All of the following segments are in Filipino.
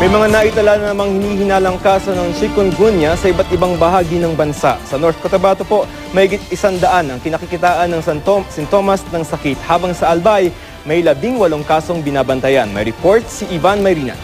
May mga naitala na namang hinihinalang kaso ng chikungunya sa iba't ibang bahagi ng bansa. Sa North Cotabato po, may isang daan ang kinakikitaan ng sintomas ng sakit habang sa Albay, may labing walong kasong binabantayan. May report si Ivan Mayrina.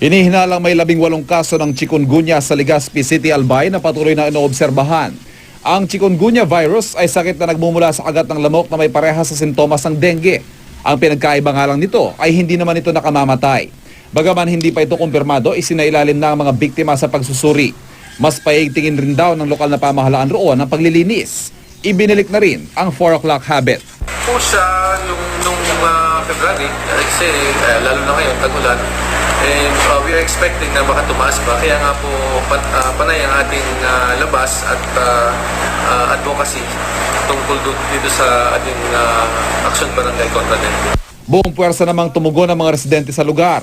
Hinihinalang may labing walong kaso ng chikungunya sa Legazpi City, Albay na patuloy na inoobserbahan. Ang chikungunya virus ay sakit na nagmumula sa kagat ng lamok na may parehas sa sintomas ng dengue. Ang pinagkaiba nga lang nito ay hindi naman ito nakamamatay. Bagaman hindi pa ito kumpirmado, isinailalim na ang mga biktima sa pagsusuri. Mas paigtingin rin daw ng lokal na pamahalaan roon ang paglilinis. Ibinilik na rin ang 4 o'clock habit. po siya nung, nung uh, February, uh, kasi uh, lalo na ngayon, tag-ulan, and uh, we are expecting na baka tumaas pa. Kaya nga po pat, uh, panay ang ating uh, labas at uh, uh, advocacy tungkol dito sa ating uh, action barangay kontra dengue. Buong puwersa namang tumugon ang mga residente sa lugar.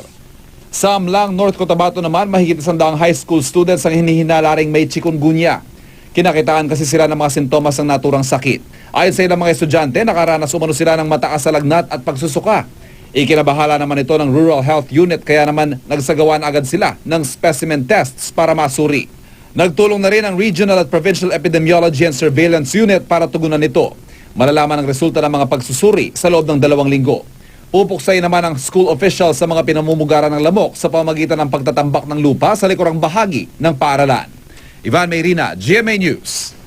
Sa Amlang, North Cotabato naman, mahigit isang daang high school students ang hinihinala ring may chikungunya. Kinakitaan kasi sila ng mga sintomas ng naturang sakit. Ayon sa ilang mga estudyante, nakaranas umano sila ng mataas sa lagnat at pagsusuka. Ikinabahala naman ito ng Rural Health Unit kaya naman nagsagawa na agad sila ng specimen tests para masuri. Nagtulong na rin ang Regional at Provincial Epidemiology and Surveillance Unit para tugunan ito. Malalaman ang resulta ng mga pagsusuri sa loob ng dalawang linggo. Pupuksay naman ang school officials sa mga pinamumugaran ng lamok sa pamagitan ng pagtatambak ng lupa sa likurang bahagi ng paaralan. Ivan Mayrina, GMA News.